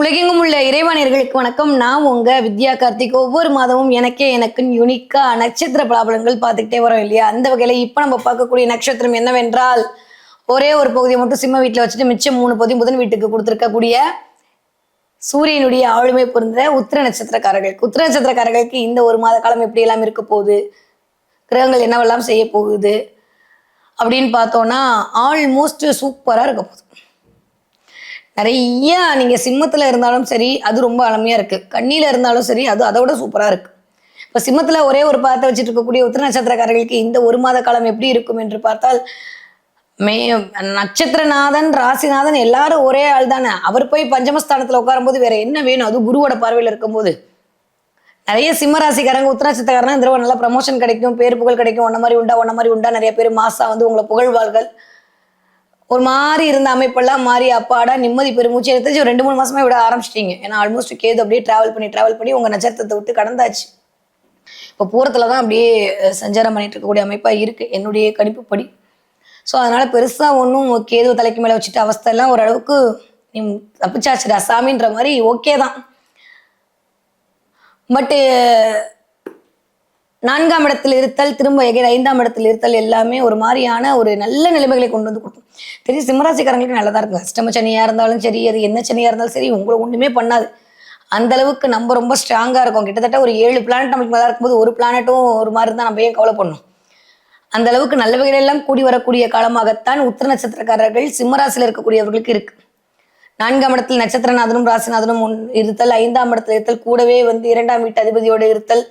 உலகெங்கும் உள்ள இறைவானியர்களுக்கு வணக்கம். நான் உங்க வித்யா கார்த்திக். ஒவ்வொரு மாதமும் எனக்கே எனக்கு யுனிக்கா நட்சத்திர பலாபலங்கள் பார்த்துக்கிட்டே வரோம் இல்லையா? அந்த வகையில இப்ப நம்ம பார்க்கக்கூடிய நட்சத்திரம் என்னவென்றால் ஒரே ஒரு பகுதியை மட்டும் சிம்ம வீட்டில் வச்சுட்டு மிச்சம் மூணு பகுதி புதன் வீட்டுக்கு கொடுத்துருக்கக்கூடிய சூரியனுடைய ஆளுமை பொருந்த உத்திர நட்சத்திரக்காரர்களுக்கு உத்திர நட்சத்திரக்காரர்களுக்கு இந்த ஒரு மாத காலம் எப்படி எல்லாம் இருக்க போகுது? கிரகங்கள் என்னவெல்லாம் செய்ய போகுது? அப்படின்னு பார்த்தோம்னா ஆல்மோஸ்ட் சூப்பராக இருக்க போகுது. நிறைய நீங்க சிம்மத்துல இருந்தாலும் சரி அது ரொம்ப அழமையா இருக்கு. கண்ணியில இருந்தாலும் சரி அது அதோட சூப்பரா இருக்கு. இப்ப சிம்மத்துல ஒரே ஒரு பாதத்தை வச்சுட்டு இருக்கக்கூடிய உத்திர நட்சத்திரக்காரர்களுக்கு இந்த ஒரு மாத காலம் எப்படி இருக்கும் என்று பார்த்தால் மே நட்சத்திரநாதன் ராசிநாதன் எல்லாரும் ஒரே ஆள் தானே. அவர் போய் பஞ்சமஸ்தானத்துல உட்காரும்போது வேற என்ன வேணும்? அது குருவோட பார்வையில் இருக்கும்போது. நிறைய சிம்ம ராசிக்காரங்க உத்திர நட்சத்திரக்காரங்க இந்த தடவை நல்லா ப்ரமோஷன் கிடைக்கும் பேர் புகழ் கிடைக்கும் ஒன்ன மாதிரி உண்டா ஒன்ன மாதிரி உண்டா? நிறைய பேர் மாசா வந்து உங்களை புகழ்வார்கள். ஒரு மாதிரி இருந்த அமைப்பெல்லாம் மாறி அப்பாடா நிம்மதி பெருமூச்சு எடுத்து ஒரு ரெண்டு மூணு மாசமா விட ஆரம்பிச்சிட்டீங்க. ஏன்னா ஆல்மோஸ்ட் கேது அப்படியே டிராவல் பண்ணி டிராவல் பண்ணி உங்க நட்சத்திரத்தை விட்டு கடந்தாச்சு. இப்போ பூரத்தில் தான் அப்படியே சஞ்சாரம் பண்ணிட்டு இருக்கக்கூடிய அமைப்பா இருக்கு. என்னுடைய கணிப்புப்படி ஸோ அதனால பெருசா ஒன்றும் கேது தலைக்கு மேலே வச்சுட்டு அவஸ்தை எல்லாம் ஓரளவுக்கு நீ தப்பிச்சாச்சுடா. சாமின்ற மாதிரி ஓகே தான் பட்டு நான்காம் இடத்தில் இருத்தல் திரும்ப எகைன் ஐந்தாம் இடத்தில் இருத்தல் எல்லாமே ஒரு மாதிரியான ஒரு நல்ல நிலைமைகளை கொண்டு வந்து கொடுக்கும். தெரியும் சிம்மராசிக்காரங்களுக்கு நல்லதா இருக்கும். அஷ்டம சனியாக இருந்தாலும் சரி அது என்ன சனியாக இருந்தாலும் சரி உங்களை ஒன்றுமே பண்ணாது. அந்த அளவுக்கு நம்ம ரொம்ப ஸ்ட்ராங்காக இருக்கும். கிட்டத்தட்ட ஒரு ஏழு பிளானட் நமக்கு மேலே இருக்கும்போது ஒரு பிளானட்டும் ஒரு மாதிரி இருந்தால் நம்ம ஏன் கவலை பண்ணணும் அந்த அளவுக்கு நல்லவைகள் எல்லாம் கூடி வரக்கூடிய காலமாகத்தான் உத்திர நட்சத்திரக்காரர்கள் சிம்மராசியில் இருக்கக்கூடியவர்களுக்கு இருக்கு. நான்காம் இடத்தில் நட்சத்திரநாதனும் ராசிநாதனும் ஒன் இருத்தல் ஐந்தாம் இடத்தில் இருத்தல் கூடவே வந்து இரண்டாம் வீட்டு அதிபதியோடு இருத்தல்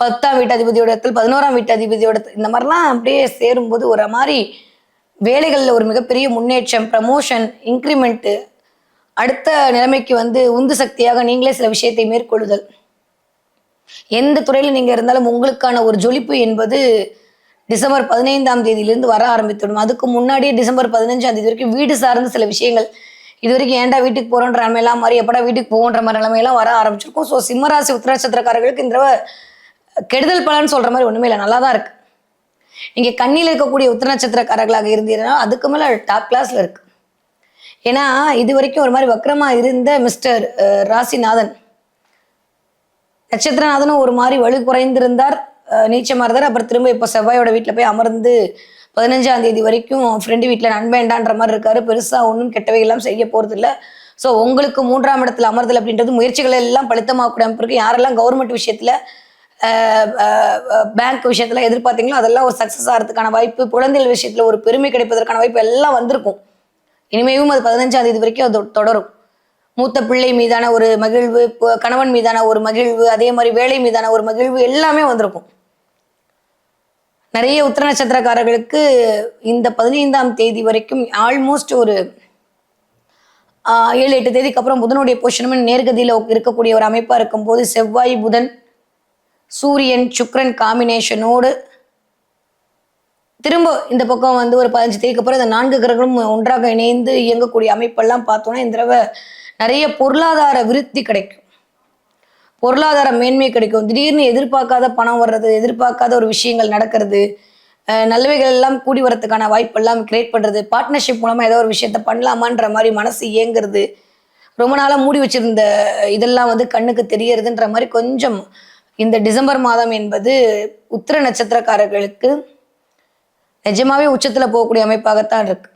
பத்தாம் வீட்டு அதிபதியோட இடத்துல பதினோராம் வீட்டு அதிபதியோட இந்த மாதிரிலாம் அப்படியே சேரும்போது ஒரு மாதிரி வேலைகளில் ஒரு மிகப்பெரிய முன்னேற்றம் ப்ரமோஷன் இன்க்ரிமெண்ட்டு அடுத்த நிலைமைக்கு வந்து உந்து சக்தியாக நீங்களே சில விஷயத்தை மேற்கொள்ளுதல். எந்த துறையில நீங்க இருந்தாலும் உங்களுக்கான ஒரு ஜொலிப்பு என்பது டிசம்பர் பதினைந்தாம் தேதியிலிருந்து வர ஆரம்பித்துவிடும். அதுக்கு முன்னாடியே டிசம்பர் பதினஞ்சாம் தேதி வரைக்கும் வீடு சார்ந்த சில விஷயங்கள். இது வரைக்கும் ஏன்டா வீட்டுக்கு போகிறோன்ற நிலைமையெல்லாம் மாறி எப்படா வீட்டுக்கு போகன்ற மாதிரி நிலைமையெல்லாம் வர ஆரம்பிச்சிருக்கும். ஸோ சிம்மராசி உத்திரநட்சத்திரக்காரர்களுக்கு இந்த தடவை கெடுதல் பலன் சொல்ற மாதிரி ஒண்ணுமே இல்லை. நல்லா தான் இருக்கு. நீங்க கண்ணியில் இருக்கக்கூடிய உத்திர நட்சத்திரக்காரர்களாக இருந்தீங்கன்னா அதுக்கு மேல டாப் கிளாஸ்ல இருக்கு. ஏன்னா இது வரைக்கும் ஒரு மாதிரி வக்ரமா இருந்த மிஸ்டர் ராசிநாதன். நட்சத்திரநாதனும் ஒரு மாதிரி வலு குறைந்திருந்தார். அஹ், நீச்சமா இருந்தார். அப்புறம் திரும்ப இப்போ செவ்வாயோட வீட்டில் போய் அமர்ந்து பதினஞ்சாம் தேதி வரைக்கும் ஃப்ரெண்டு வீட்டில் நண்பேண்டான்ற மாதிரி இருக்காரு. பெருசா ஒன்றும் கெட்டவை எல்லாம் செய்ய போறது இல்லை ஸோ உங்களுக்கு மூன்றாம் இடத்துல அமர்தல் அப்படின்றது முயற்சிகள் எல்லாம் கூட அமைப்பு இருக்கு. யாரெல்லாம் கவர்மெண்ட் விஷயத்துல பேங்க் விஷயத்துல எதிர்பார்த்தீங்களோ அதெல்லாம் ஒரு சக்ஸஸ் ஆகிறதுக்கான வாய்ப்பு குழந்தைகள் விஷயத்துல ஒரு பெருமை கிடைப்பதற்கான வாய்ப்பு எல்லாம் வந்திருக்கும். இனிமேவும் அது பதினஞ்சாம் தேதி வரைக்கும் அது தொடரும். மூத்த பிள்ளை மீதான ஒரு மகிழ்வு கணவன் மீதான ஒரு மகிழ்வு அதே மாதிரி வேலை மீதான ஒரு மகிழ்வு எல்லாமே வந்திருக்கும். நிறைய உத்திர நட்சத்திரக்காரர்களுக்கு இந்த பதினைந்தாம் தேதி வரைக்கும் ஆல்மோஸ்ட் ஒரு ஏழு எட்டு தேதிக்கு அப்புறம் புதனுடைய பொசிஷனும் நேர்கதியில் இருக்கக்கூடிய ஒரு அமைப்பாக இருக்கும்போது செவ்வாய் புதன் சூரியன் சுக்ரன் காம்பினேஷனோடு திரும்ப இந்த பக்கம் வந்து ஒரு பதினஞ்சு தேதிக்கு அப்புறம் இந்த நான்கு கிரகங்களும் ஒன்றாக இணைந்து இயங்கக்கூடிய அமைப்பெல்லாம் பார்த்தோன்னா இந்த தடவை நிறைய பொருளாதார விருத்தி கிடைக்கும். பொருளாதார மேன்மை கிடைக்கும். திடீர்னு எதிர்பார்க்காத பணம் வர்றது எதிர்பார்க்காத ஒரு விஷயங்கள் நடக்கிறது அஹ் நல்லவைகள் எல்லாம் கூடி வரத்துக்கான வாய்ப்பெல்லாம் கிரியேட் பண்றது பார்ட்னர்ஷிப் மூலமா ஏதோ ஒரு விஷயத்த பண்ணலாமான்ற மாதிரி மனசு இயங்குறது ரொம்ப நாளா மூடி வச்சிருந்த இதெல்லாம் வந்து கண்ணுக்கு தெரியறதுன்ற மாதிரி கொஞ்சம் இந்த டிசம்பர் மாதம் என்பது உத்திர நட்சத்திரக்காரர்களுக்கு நிஜமாவே உச்சத்தில் போகக்கூடிய அமைப்பாகத்தான் இருக்கு.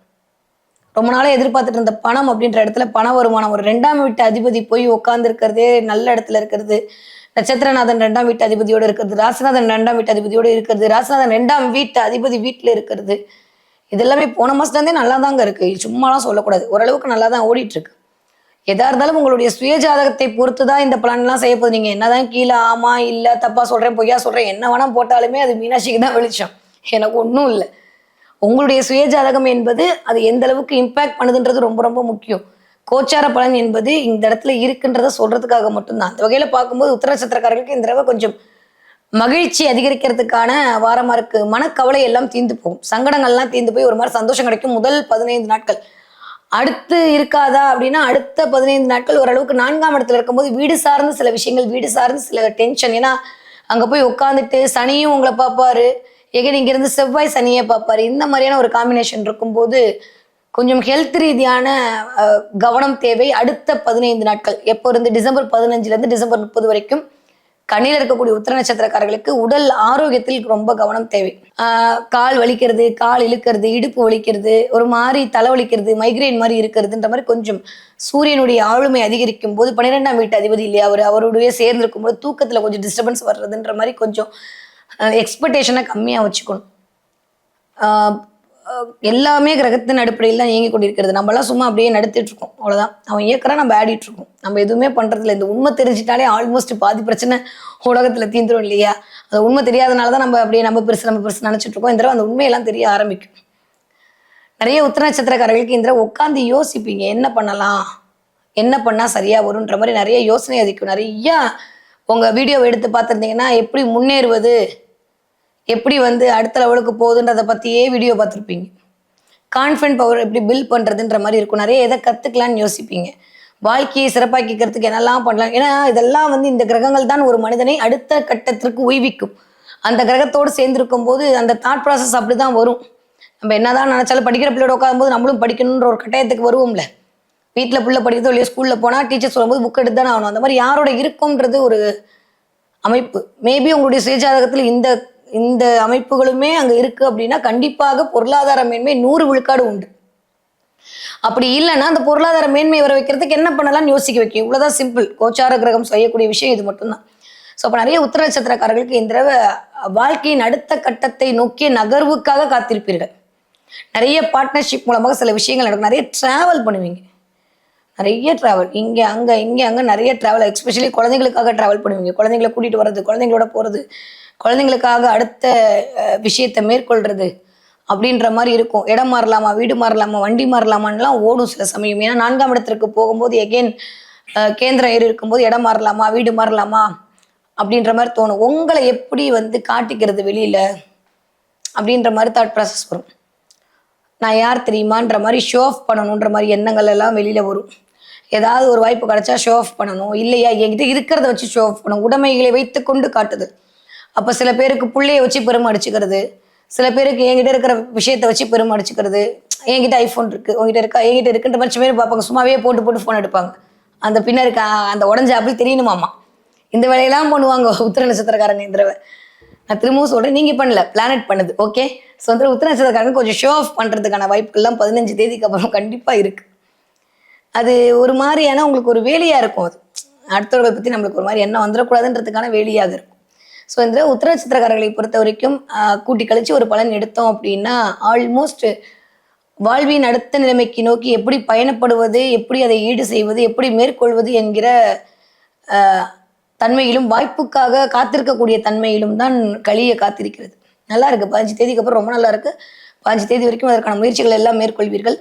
ரொம்ப நாளாக எதிர்பார்த்துட்டு இருந்த பணம் அப்படின்ற இடத்துல பண வருமானம் ஒரு ரெண்டாம் வீட்டு அதிபதி போய் உட்காந்துருக்கிறதே நல்ல இடத்துல இருக்கிறது. நட்சத்திரநாதன் ரெண்டாம் வீட்டு அதிபதியோடு இருக்கிறது ராசிநாதன் ரெண்டாம் வீட்டு அதிபதியோடு இருக்கிறது ராசிநாதன் ரெண்டாம் வீட்டு அதிபதி வீட்டில் இருக்கிறது. இதெல்லாமே போன மாசத்துல நல்லா தாங்க இருக்குது சும்மாலாம் சொல்லக்கூடாது. ஓரளவுக்கு நல்லா தான் ஓடிட்டுருக்கு எதா இருந்தாலும் உங்களுடைய சுய ஜாதகத்தை பொறுத்து தான் இந்த பிளான்லாம் செய்ய போகுது. நீங்க என்னதான் கீழே ஆமா இல்ல தப்பா சொல்றேன் பொய்யா சொல்றேன் என்ன வேணா போட்டாலுமே அது மீனாட்சிக்கு தான் வெளிச்சம். எனக்கு ஒன்றும் இல்லை. உங்களுடைய சுய ஜாதகம் என்பது அது எந்த அளவுக்கு இம்பாக்ட் பண்ணுதுன்றது ரொம்ப ரொம்ப முக்கியம். கோச்சார பலன் என்பது இந்த இடத்துல இருக்குன்றத சொல்றதுக்காக மட்டும்தான். அந்த வகையில பார்க்கும்போது உத்தர நட்சத்திரக்காரர்களுக்கு இந்த தடவை கொஞ்சம் மகிழ்ச்சி அதிகரிக்கிறதுக்கான வாரமா இருக்கு. மனக்கவலை எல்லாம் தீர்ந்து போகும். சங்கடங்கள்லாம் தீர்ந்து போய் ஒரு மாதிரி சந்தோஷம் கிடைக்கும். முதல் பதினைந்து நாட்கள் அடுத்து இருக்காதா அப்படின்னா அடுத்த பதினைந்து நாட்கள் ஓரளவுக்கு நான்காம் இடத்துல இருக்கும்போது வீடு சார்ந்த சில விஷயங்கள் வீடு சார்ந்த சில டென்ஷன் ஏன்னா அங்கே போய் உட்காந்துட்டு சனியும் உங்களை பார்ப்பாரு. எகன் இங்கேருந்து செவ்வாய் சனியை பார்ப்பாரு. இந்த மாதிரியான ஒரு காம்பினேஷன் இருக்கும்போது கொஞ்சம் ஹெல்த் ரீதியான கவனம் தேவை. அடுத்த பதினைந்து நாட்கள் எப்போ இருந்து டிசம்பர் பதினஞ்சுல இருந்து டிசம்பர் முப்பது வரைக்கும் கண்ணில் இருக்கக்கூடிய உத்திர நட்சத்திரக்காரர்களுக்கு உடல் ஆரோக்கியத்தில் ரொம்ப கவனம் தேவை. கால் வலிக்கிறது கால் இழுக்கிறது இடுப்பு வலிக்கிறது ஒரு மாதிரி தலைவலிக்கிறது மைக்ரைன் மாதிரி இருக்கிறதுன்ற மாதிரி கொஞ்சம் சூரியனுடைய ஆளுமை அதிகரிக்கும் போது பன்னிரெண்டாம் வீட்டு அதிபதி இல்லையா அவர்? அவருடைய சேர்ந்திருக்கும் போது தூக்கத்தில் கொஞ்சம் டிஸ்டர்பன்ஸ் வர்றதுன்ற மாதிரி கொஞ்சம் எக்ஸ்பெக்டேஷனை கம்மியாக வச்சுக்கணும். எல்லாமே கிரகத்தின் அடிப்படையில் தான் இயங்கி கொண்டிருக்கிறது. நம்மலாம் சும்மா அப்படியே நடத்திட்டு இருக்கோம் அவ்வளவுதான். அவன் இயக்கிறா நம்ம ஆடிட்டு இருக்கோம். நம்ம எதுவுமே பண்றதில்ல. இந்த உண்மை தெரிஞ்சிட்டாலே ஆல்மோஸ்ட் பாதி பிரச்சனை உலகத்துல தீந்துரும் இல்லையா? அந்த உண்மை தெரியாதனால தான் நம்ம அப்படியே நம்ம பெருசு நம்ம பெருசு நினைச்சிட்டு இருக்கோம். இந்த தடவை அந்த உண்மையெல்லாம் தெரிய ஆரம்பிக்கும். நிறைய உத்திர நட்சத்திரக்காரர்களுக்கு இந்த உட்காந்து யோசிப்பீங்க. என்ன பண்ணலாம்? என்ன பண்ணா சரியா வரும்ன்ற மாதிரி நிறைய யோசனை அதிக்கும் நிறைய உங்க வீடியோவை எடுத்து பார்த்துருந்தீங்கன்னா எப்படி முன்னேறுவது? எப்படி வந்து அடுத்த லெவலுக்கு போகுதுன்றதை பற்றியே வீடியோ பார்த்துருப்பீங்க. கான்ஃபிடன்ட் பவர் எப்படி பில்ட் பண்ணுறதுன்ற மாதிரி இருக்கும். நிறைய எதை கற்றுக்கலான்னு யோசிப்பீங்க. வாழ்க்கையை சிறப்பாக்கிக்கிறதுக்கு என்னெல்லாம் பண்ணலாம். ஏன்னா இதெல்லாம் வந்து இந்த கிரகங்கள் தான் ஒரு மனிதனை அடுத்த கட்டத்திற்கு உய்விக்கும் அந்த கிரகத்தோடு சேர்ந்துருக்கும் போது அந்த தாட் ப்ராசஸ் அப்படி தான் வரும். நம்ம என்னதான் நினச்சாலும் படிக்கிற பிள்ளையோட உட்காரும்போது நம்மளும் படிக்கணுன்ற ஒரு கட்டாயத்துக்கு வருவோம்ல. வீட்டில் பிள்ளை படிக்கிறதோ இல்லையோ ஸ்கூலில் போனால் டீச்சர் சொல்லும்போது புக் எடுத்து தானே ஆகணும். அந்த மாதிரி யாரோட இருக்கும்ன்றது ஒரு அமைப்பு. மேபி உங்களுடைய சுயஜாதகத்தில் இந்த இந்த அமைப்புகளுமே அங்க இருக்கு அப்படின்னா கண்டிப்பாக பொருளாதார மேன்மை நூறு விழுக்காடு உண்டு. அப்படி இல்லைன்னா அந்த பொருளாதார மேன்மை வர வைக்கிறதுக்கு என்ன பண்ணலாம்னு யோசிக்க வைக்கும். இவ்வளவுதான் சிம்பிள் கோச்சார கிரகம் செய்யக்கூடிய விஷயம் இது மட்டும்தான். ஸோ அப்போ நிறைய உத்தர நட்சத்திரக்காரர்களுக்கு இந்த தடவை வாழ்க்கையின் அடுத்த கட்டத்தை நோக்கிய நகர்வுக்காக காத்திருப்பீர்கள். நிறைய பார்ட்னர்ஷிப் மூலமாக சில விஷயங்கள் நடக்கும். நிறைய டிராவல் பண்ணுவீங்க. நிறைய ட்ராவல் இங்கே அங்கே இங்கே அங்கே நிறைய ட்ராவல் எஸ்பெஷலி குழந்தைங்களுக்காக ட்ராவல் பண்ணுவீங்க. குழந்தைங்களை கூட்டிகிட்டு வர்றது குழந்தைங்களோட போகிறது குழந்தைங்களுக்காக அடுத்த விஷயத்தை மேற்கொள்கிறது அப்படின்ற மாதிரி இருக்கும். இடம் மாறலாமா வீடு மாறலாமா வண்டி மாறலாமான்லாம் ஓடும் சில சமயம். ஏன்னா நான்காம் இடத்திற்கு போகும்போது எகெயின் கேந்திரம் ஏறி இருக்கும்போது இடம் மாறலாமா வீடு மாறலாமா அப்படின்ற மாதிரி தோணும். உங்களை எப்படி வந்து காட்டிக்கிறது வெளியில் அப்படின்ற மாதிரி தாட் ப்ராசஸ் வரும். நான் யார் தெரியுமான்ற மாதிரி ஷோ ஆஃப் பண்ணணுன்ற மாதிரி எண்ணங்கள் எல்லாம் வெளியில் வரும். ஏதாவது ஒரு வாய்ப்பு கிடைச்சா ஷோ ஆஃப் பண்ணணும். இல்லையா? என்கிட்ட இருக்கிறத வச்சு ஷோ ஆஃப் பண்ணணும். உடைமைகளை வைத்துக்கொண்டு காட்டுது. அப்போ சில பேருக்கு பிள்ளைய வச்சு பெருமை அடிச்சுக்கிறது. சில பேருக்கு என்கிட்ட இருக்கிற விஷயத்தை வச்சு பெருமை அடிச்சுக்கிறது. என்கிட்ட ஐஃபோன் இருக்குது உங்ககிட்ட இருக்கா? என்கிட்ட இருக்குன்ற மாதிரி பேர் பார்ப்பாங்க. சும்மாவே போட்டு போட்டு ஃபோன் எடுப்பாங்க. அந்த பின்னாடி அந்த உடஞ்ச அப்படி தெரியணுமாமா இந்த வேலையெல்லாம் பண்ணுவாங்க. உத்திர நட்சத்திரக்காரங்க இந்த தடவை நான் திரும்பவும் சொல்கிறேன் நீங்கள் பண்ணல. பிளானட் பண்ணுது. ஓகே ஸோ வந்து உத்திர நட்சத்திரக்காரங்க கொஞ்சம் ஷோ ஆஃப் பண்ணுறதுக்கான வாய்ப்புகள்லாம் பதினஞ்சு தேதிக்கு அப்புறம் கண்டிப்பாக இருக்குது அது ஒரு மாதிரியான உங்களுக்கு ஒரு வேலையாக இருக்கும் அது. அடுத்தவர்களை பற்றி நம்மளுக்கு ஒரு மாதிரி எண்ணம் வந்துடக்கூடாதுன்றதுக்கான வேலையாக இருக்கும். ஸோ இந்த உத்தரச்சித்திரக்காரர்களை பொறுத்த வரைக்கும் கூட்டி கழிச்சு ஒரு பலன் எடுத்தோம் அப்படின்னா ஆல்மோஸ்ட் வாழ்வின் அடுத்த நிலைமைக்கு நோக்கி எப்படி பயணப்படுவது எப்படி அதை ஈடு செய்வது எப்படி மேற்கொள்வது என்கிற தன்மையிலும் வாய்ப்புக்காக காத்திருக்கக்கூடிய தன்மையிலும் தான் களியை காத்திருக்கிறது. நல்லா இருக்குது பதினஞ்சு தேதிக்கு அப்புறம் ரொம்ப நல்லா இருக்குது பதினஞ்சு தேதி வரைக்கும் அதற்கான முயற்சிகள் எல்லாம் மேற்கொள்வீர்கள்.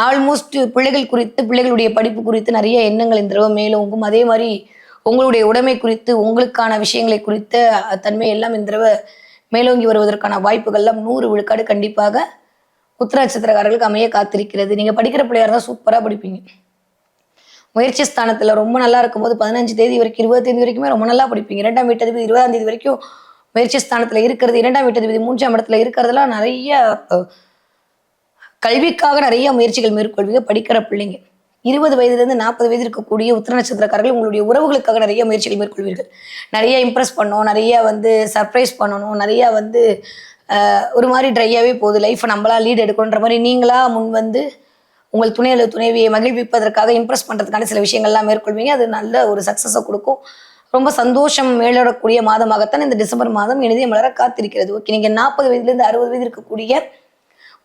ஆல்மோஸ்ட் பிள்ளைகள் குறித்து பிள்ளைகளுடைய படிப்பு குறித்து நிறைய எண்ணங்கள் இந்த தடவை மேலோங்கும் அதே மாதிரி உங்களுடைய உடைமை குறித்து உங்களுக்கான விஷயங்களை குறித்த அஹ், தன்மை எல்லாம் இந்த தடவை மேலோங்கி வருவதற்கான வாய்ப்புகள்லாம் நூறு விழுக்காடு கண்டிப்பாக உத்திர நட்சத்திரக்காரர்களுக்கு அமைய காத்திருக்கிறது. நீங்க படிக்கிற பிள்ளையாக இருந்தால் சூப்பரா படிப்பீங்க. முயற்சி ஸ்தானத்துல ரொம்ப நல்லா இருக்கும்போது பதினஞ்சு தேதி வரைக்கும் இருபது தேதி வரைக்குமே ரொம்ப நல்லா படிப்பீங்க. இரண்டாம் வீட்டதிபதி இருபதாம் தேதி வரைக்கும் முயற்சி ஸ்தானத்தில் இருக்கிறது இரண்டாம் வீட்டதிபதி மூன்றாம் இடத்துல இருக்கிறதுலாம் நிறைய கல்விக்காக நிறைய முயற்சிகள் மேற்கொள்வீங்க படிக்கிற பிள்ளைங்க. இருபது வயதுலேருந்து நாற்பது வயது இருக்கக்கூடிய உத்திர நட்சத்திரக்காரர்கள் உங்களுடைய உறவுகளுக்காக நிறைய முயற்சிகள் மேற்கொள்வீர்கள். நிறைய இம்ப்ரெஸ் பண்ணணும் நிறைய வந்து சர்ப்ரைஸ் பண்ணணும் நிறைய வந்து ஒரு மாதிரி ட்ரையாகவே போகுது. லைஃப்பை நம்மளா லீட் எடுக்கணுன்ற மாதிரி நீங்களா முன் வந்து உங்கள் துணை அல்லது துணைவியை மகிழ்விப்பதற்காக இம்ப்ரெஸ் பண்ணுறதுக்கான சில விஷயங்கள்லாம் மேற்கொள்வீங்க. அது நல்ல ஒரு சக்ஸஸை கொடுக்கும். ரொம்ப சந்தோஷம் மேலிடக்கூடிய மாதமாகத்தான் இந்த டிசம்பர் மாதம் இனிதே மலர காத்திருக்கிறது. ஓகே நீங்கள் நாற்பது வயதுலேருந்து அறுபது வயது இருக்கக்கூடிய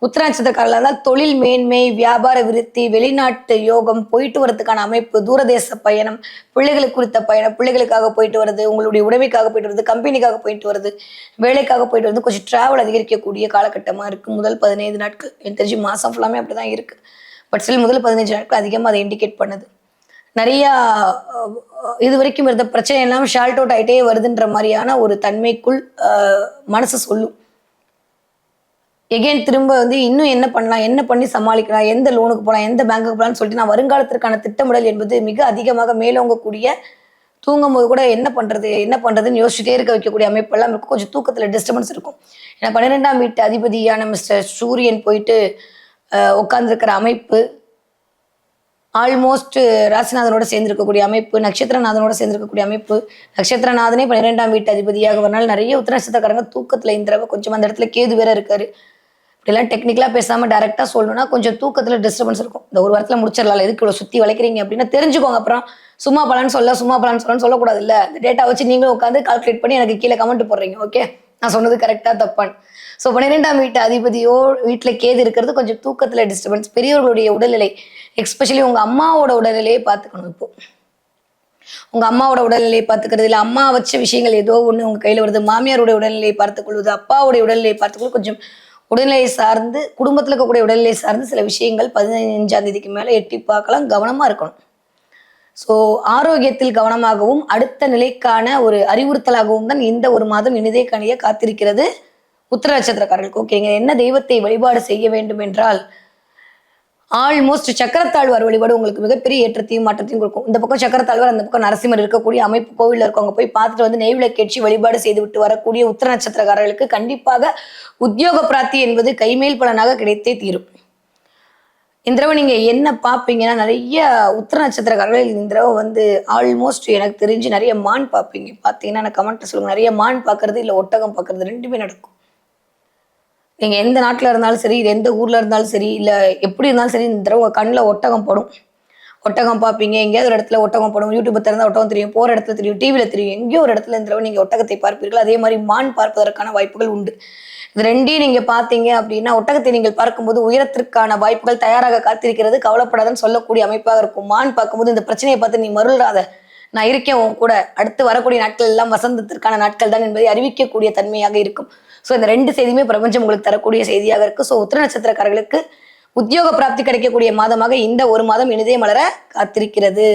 உத்தராட்சத்திரக்காரர்களாக இருந்தால் தொழில் மேன்மை வியாபார விருத்தி வெளிநாட்டு யோகம் போயிட்டு வரதுக்கான அமைப்பு தூரதேச பயணம் பிள்ளைகளுக்கு குறித்த பயணம் பிள்ளைகளுக்காக போயிட்டு வருது உங்களுடைய உடைமைக்காக போயிட்டு வருது கம்பெனிக்காக போயிட்டு வருது வேலைக்காக போயிட்டு வந்து கொஞ்சம் ட்ராவல் அதிகரிக்கக்கூடிய காலகட்டமாக இருக்குது முதல் பதினைந்து நாட்கள். எனக்கு தெரிஞ்சு மாதம் ஃபுல்லாமே அப்படி தான் இருக்குது பட் சில முதல் பதினஞ்சு நாட்கள் அதிகமாக அதை இண்டிகேட் பண்ணுது. நிறையா இது வரைக்கும் இருந்த பிரச்சனை எல்லாம் ஷால்ட் அவுட் ஆகிட்டே வருதுன்ற மாதிரியான ஒரு தன்மைக்குள் மனசு சொல்லும். எகைன் திரும்ப வந்து இன்னும் என்ன பண்ணலாம்? என்ன பண்ணி சமாளிக்கலாம்? எந்த லோனுக்கு போகலாம் எந்த பேங்க்குக்கு போகலாம்னு சொல்லிட்டு நான் வருங்காலத்திற்கான திட்டமிடல் என்பது மிக அதிகமாக மேலோங்கக்கூடிய தூங்கும்போது கூட என்ன பண்ணுறது என்ன பண்ணுறதுன்னு யோசிச்சுட்டே இருக்க வைக்கக்கூடிய அமைப்பெல்லாம் இருக்கும். கொஞ்சம் தூக்கத்தில் டிஸ்டர்பன்ஸ் இருக்கும். ஏன்னா பன்னிரெண்டாம் வீட்டு அதிபதியான மிஸ்டர் சூரியன் போயிட்டு உட்கார்ந்துருக்கிற அமைப்பு ஆல்மோஸ்ட் ராசிநாதனோட சேர்ந்திருக்கக்கூடிய அமைப்பு நட்சத்திரநாதனோட சேர்ந்திருக்கக்கூடிய அமைப்பு நட்சத்திரநாதனே பன்னிரெண்டாம் வீட்டு அதிபதியாக வரனால நிறைய உத்தர நட்சத்திரக்காரங்க இந்திரவை இந்த கொஞ்சம் அந்த இடத்துல கேது வேற இருக்காரு. இப்படிலாம் டெக்னிக்கலாக பேசாமல் டேரெக்டாக சொல்லணும்னா கொஞ்சம் தூக்கத்தில் டிஸ்டர்பன்ஸ் இருக்கும். இந்த ஒரு வாரத்தில் முடிச்சிடலாம் எதுக்கு இவ்வளோ சுற்றி வளைக்கிறீங்க அப்படின்னா தெரிஞ்சுக்கோங்க. அப்புறம் சும்மா பலன்னு சொல்ல சும்மா பலன்னு சொல்லன்னு சொல்லக்கூடாது இல்லை இந்த டேட்டா வச்சு நீங்களும் உட்காந்து கால்குலேட் பண்ணி எனக்கு கீழே கமெண்ட் போடுறீங்க ஓகே நான் சொன்னது கரெக்டாக தப்பான்னு. ஸோ பன்னிரெண்டாம் வீட்டு அதிபதியோ வீட்டில் கேது இருக்கிறது கொஞ்சம் தூக்கத்தில் டிஸ்டர்பன்ஸ் பெரியவர்களுடைய உடல்நிலை எக்ஸ்பெஷலி உங்கள் அம்மாவோட உடல்நிலையை பார்த்துக்கணும் இப்போ. உங்க அம்மாவோட உடல்நிலையை பார்த்துக்கிறது இல்லை அம்மா வச்ச விஷயங்கள் ஏதோ ஒன்று உங்க கையில் வருது மாமியாரோட உடல்நிலையை பார்த்துக்கொள்வது அப்பாவுடைய உடல்நிலையை பார்த்துக்கொள்வது கொஞ்சம் உடல்நிலை சார்ந்து குடும்பத்தில் இருக்கக்கூடிய உடல்நிலை சார்ந்து சில விஷயங்கள் பதினஞ்சாம் தேதிக்கு மேலே எட்டி பார்க்கலாம் கவனமாக இருக்கணும். ஸோ ஆரோக்கியத்தில் கவனமாகவும் அடுத்த நிலைக்கான ஒரு அறிவுறுத்தலாகவும் தான் இந்த ஒரு மாதம் இனிதே கணிய காத்திருக்கிறது உத்தர நட்சத்திரக்காரர்களுக்கு ஓகேங்க என்ன தெய்வத்தை வழிபாடு செய்ய வேண்டும் என்றால் ஆல்மோஸ்ட் சக்கரத்தாழ்வார் வழிபாடு உங்களுக்கு மிகப்பெரிய ஏற்றத்தையும் மாற்றத்தையும் கொடுக்கும். இந்த பக்கம் சக்கரத்தாழ்வார் அந்த பக்கம் நரசிம்மர் இருக்கக்கூடிய அமைப்பு கோவிலில் இருக்கவங்க போய் பார்த்துட்டு வந்து நெய்விலை கேட்சி வழிபாடு செய்து விட்டு வரக்கூடிய உத்தர நட்சத்திரக்காரர்களுக்கு கண்டிப்பாக உத்தியோக பிராப்தி என்பது கைமேல் பலனாக கிடைத்தே தீரும். இந்த தடவை நீங்கள் என்ன பார்ப்பீங்கன்னா நிறைய உத்தர நட்சத்திரக்காரர்கள் இந்த தடவை வந்து ஆல்மோஸ்ட் எனக்கு தெரிஞ்சு நிறைய மான் பார்ப்பீங்க. பார்த்தீங்கன்னா நான் கமெண்ட்டில் சொல்லுங்கள் நிறைய மான் பார்க்கறது இல்லை ஒட்டகம் பார்க்குறது ரெண்டுமே நடக்கும். நீங்கள் எந்த நாட்டில் இருந்தாலும் சரி இது எந்த ஊரில் இருந்தாலும் சரி இல்லை எப்படி இருந்தாலும் சரி இந்த தடவை கண்ணில் ஒட்டகம் படும். ஒட்டகம் பார்ப்பீங்க எங்கேயாவது ஒரு இடத்துல ஒட்டகம் படும். யூடியூப் திறந்தால் ஒட்டகம் தெரியும் போகிற இடத்துல தெரியும் டிவியில் தெரியும் எங்கேயோ ஒரு இடத்துல இந்த தடவை நீங்கள் ஒட்டகத்தை பார்ப்பீர்கள். அதே மாதிரி மான் பார்ப்பதற்கான வாய்ப்புகள் உண்டு. இது ரெண்டையும் நீங்கள் பார்த்தீங்க அப்படின்னா ஒட்டகத்தை நீங்கள் பார்க்கும்போது உயரத்திற்கான வாய்ப்புகள் தயாராக காத்திருக்கிறது. கவலைப்படாதன்னு சொல்லக்கூடிய அமைப்பாக இருக்கும். மான் பார்க்கும்போது இந்த பிரச்சனையை பார்த்து நீ மருளாத. நான் இருக்கேன் உன் கூட. அடுத்து வரக்கூடிய நாட்கள் எல்லாம் வசந்தத்திற்கான நாட்கள் தான் என்பதை அறிவிக்கக்கூடிய தன்மையாக இருக்கும். ஸோ இந்த ரெண்டு செய்தியுமே பிரபஞ்சம் உங்களுக்கு தரக்கூடிய செய்தியாக இருக்கு. ஸோ உத்திர நட்சத்திரக்காரர்களுக்கு உத்தியோக பிராப்தி கிடைக்கக்கூடிய மாதமாக இந்த ஒரு மாதம் இனிதே மலர காத்திருக்கிறது.